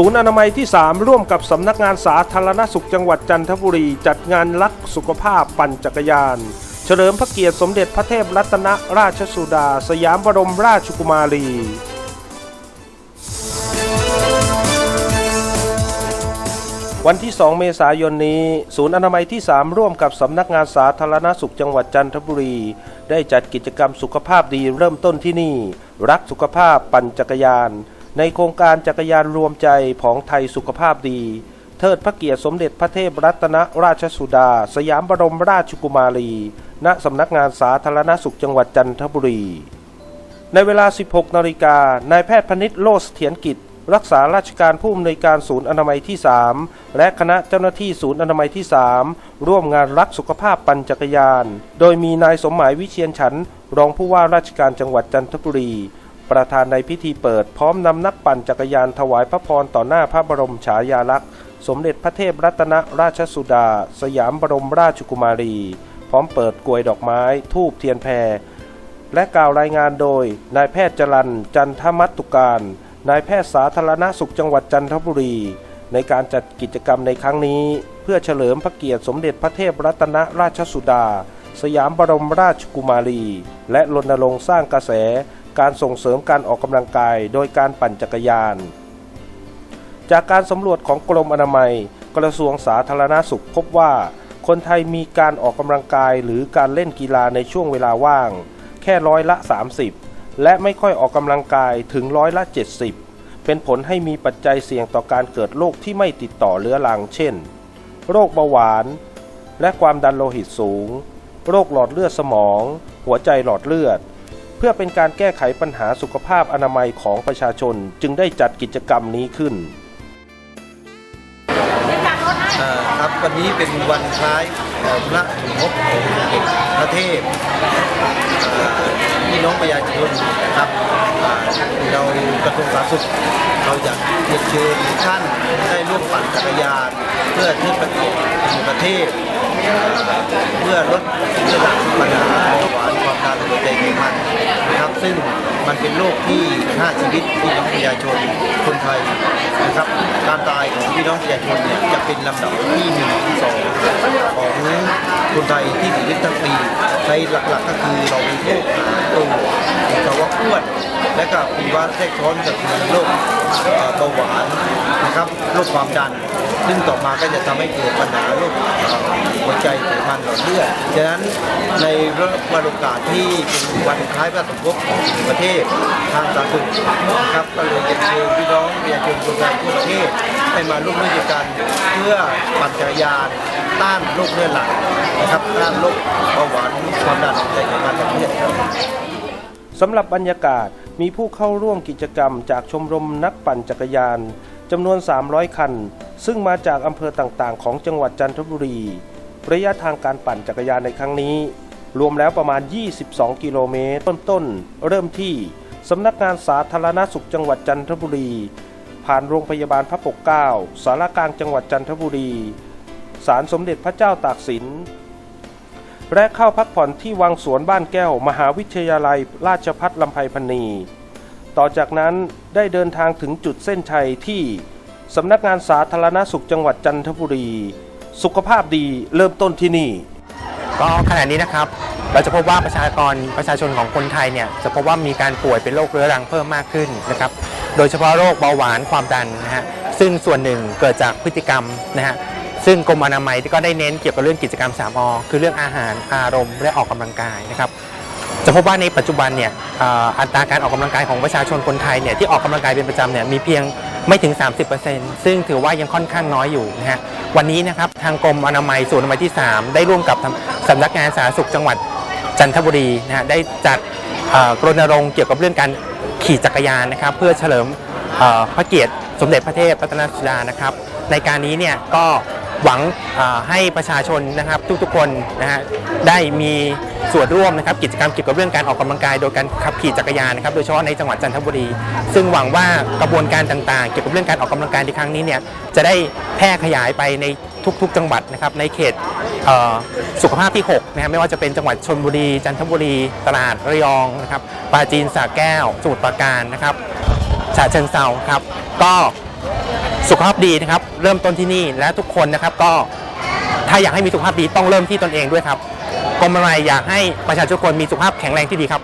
ศูนย์อนามัยที่ 3 ร่วมกับสำนักงานสาธารณสุขจังหวัดจันทบุรี จัดงานรักสุขภาพปั่นจักรยาน เฉลิมพระเกียรติสมเด็จพระเทพรัตนราชสุดา สยามบรมราชกุมารี วันที่ 2 เมษายนนี้ ศูนย์อนามัยที่ 3 ร่วมกับสำนักงานสาธารณสุขจังหวัดจันทบุรี ได้จัดกิจกรรมสุขภาพดีเริ่มต้นที่นี่ รักสุขภาพปั่นจักรยาน ในโครงการจักรยานรวมใจของไทยสุขภาพดี เทิดพระเกียรติสมเด็จพระเทพรัตนราชสุดา สยามบรมราชกุมารี ณสำนักงานสาธารณสุขจังหวัดจันทบุรี ในเวลา 16 นาฬิกานายแพทย์พนิษฐ์โลสเถียนกิจ รักษาราชการผู้อำนวยการศูนย์อนามัยที่ 3 และคณะเจ้าหน้าที่ศูนย์อนามัยที่ 3 ร่วมงานรักสุขภาพปั่นจักรยาน โดยมีนายสมหมายวิเชียนฉันรองผู้ว่าราชการจังหวัดจันทบุรี ประธานในพิธีเปิดพร้อมนำนักปั่นจักรยานถวายพระพรต่อหน้าพระบรมฉายาลักษณ์ สมเด็จพระเทพรัตนราชสุดา สยามบรมราชกุมารี พร้อมเปิดกลวยดอกไม้ ทูบเทียนแพร และกล่าวรายงานโดย นายแพทย์จรันจันทมัตตุการ นายแพทย์สาธารณสุขจังหวัดจันทบุรี ในการจัดกิจกรรมในครั้งนี้ เพื่อเฉลิมพระเกียรติสมเด็จพระเทพรัตนราชสุดา สยามบรมราชกุมารี และรณรงค์สร้างกระแส การส่งเสริมการออกกำลังกายโดยการปั่นจักรยาน จากการสำรวจของกรมอนามัย กระทรวงสาธารณสุขพบว่า คนไทยมีการออกกำลังกายหรือการเล่นกีฬาในช่วงเวลาว่าง แค่ร้อยละ 30 และไม่ค่อยออกกำลังกายถึงร้อยละ 70 เป็นผลให้มีปัจจัยเสี่ยงต่อการเกิดโรคที่ไม่ติดต่อเรื้อรัง เช่น โรคเบาหวาน และความดันโลหิตสูง โรคหลอดเลือดสมอง หัวใจหลอดเลือด เพื่อเป็นการแก้ไขปัญหาสุขภาพอนามัยของประชาชนจึงได้จัดกิจกรรมนี้ขึ้นครับวันนี้เป็นวันคล้ายพระสมภพของพระเทพพี่น้องประชาชนนะครับเรากระทรวงสาธารณสุขเราอยากเชิญท่านได้ร่วมปั่นจักรยานเพื่อเทิดพระเกียรติประเทศเพื่อลดเรื่องปัญหา เบาหวานความดันหัวใจไขมันนะครับซึ่งมันเป็นโรคที่ฆ่าชีวิตพี่น้องประชาชนคนไทยนะครับการตายของพี่น้องประชาชนเนี่ยจะเป็นลำดับที่หนึ่งที่สองของคนไทยที่เสียชีวิตทั้งปีในหลักๆก็คือเราเป็นโรคตัว ภาวะอ้วนและก็ภาวะแทรกซ้อนก็คือโรคเอ่อเบาหวานนะครับโรคความดัน ซึ่งต่อมาก็จะทำให้เกิดปัญหาโรคหัวใจไขมันหลอดเลือดฉะนั้นในวันโอกาสที่เป็นวันคล้ายพระสมภพของประเทศทางสาธารณสุขนะครับก็เลยจะเชิญพี่น้องประชาชนคนไทยทั่วประเทศให้มาร่วมมือกันเพื่อปั่นจักรยานต้านโรคเลือดหลังนะครับต้านโรคเบาหวานความดันหัวใจไขมันหลอดเลือดครับ สำหรับบรรยากาศมีผู้เข้าร่วมกิจกรรมจากชมรมนักปั่นจักรยานจำนวน 300 คัน ซึ่งมาจากอำเภอต่างๆ ของจังหวัดจันทบุรี ระยะทางการปั่นจักรยานในครั้งนี้ รวมแล้วประมาณ 22 กิโลเมตรต้นๆ เริ่มที่สำนักงานสาธารณสุขจังหวัดจันทบุรี ผ่านโรงพยาบาลพระปกเกล้าสารกลางจังหวัดจันทบุรี ศาลสมเด็จพระเจ้าตากสิน และเข้าพักผ่อนที่วังสวนบ้านแก้ว มหาวิทยาลัยราชพัฒลำไพพันนีต่อจากนั้นได้เดินทางถึงจุดเส้นชัยที่สำนักงานสาธารณสุขจังหวัดจันทบุรี สุขภาพดีเริ่มต้นที่นี่ ก็ขณะนี้นะครับ เราจะพบว่าประชากรประชาชนของคนไทยเนี่ยจะพบว่ามีการป่วยเป็นโรคเรื้อรังเพิ่มมากขึ้นนะครับ โดยเฉพาะโรคเบาหวานความดันนะฮะซึ่งส่วนหนึ่งเกิดจากพฤติกรรมนะฮะ ซึ่งกรมอนามัยก็ได้เน้นเกี่ยวกับเรื่องกิจกรรม 3อคือเรื่องอาหารอารมณ์และออกกำลังกายนะครับจะพบว่าในปัจจุบันเนี่ยอัตราการออกกำลังกายของประชาชนคนไทยเนี่ยที่ออกกำลังกายเป็นประจำเนี่ยมีเพียงไม่ถึง 30%ซึ่งถือว่ายังค่อนข้างน้อยอยู่นะฮะวันนี้นะครับทางกรมอนามัยศูนย์อนามัยที่ 3 ได้ร่วมกับทางสำนักงานสาธารณสุขจังหวัดจันทบุรีนะฮะได้จัดกรณรงค์เกี่ยวกับเรื่องการขี่จักรยานนะครับ เพื่อเฉลิมพระเกียรติสมเด็จพระเทพรัตนราชสุดานะครับ ในการนี้เนี่ยก็ หวังให้ประชาชนนะครับทุกๆคนนะฮะได้มีส่วนร่วมนะครับกิจกรรมเกี่ยวกับเรื่องการออกกำลังกายโดยการขับขี่จักรยานนะครับโดยเฉพาะในจังหวัดจันทบุรี ซึ่งหวังว่ากระบวนการต่างๆ เกี่ยวกับเรื่องการออกกำลังกายในครั้งนี้เนี่ยจะได้แพร่ขยายไปในทุกๆ จังหวัดนะครับในเขตเสุขภาพที่6นะฮะไม่ว่าจะเป็นจังหวัดชนบุรี จันทบุรี ตราดระยองนะครับปราจีนสระแก้วสมุทรปราการนะครับฉะเชิงเซาครับก็ สุขภาพดีนะครับ เริ่มต้นที่นี่และทุกคนนะครับก็ถ้าอยากให้มีสุขภาพดีต้องเริ่มที่ตนเองด้วยครับกรมอะไรอยากให้ประชาชนทุกคนมีสุขภาพแข็งแรงที่ดีครับ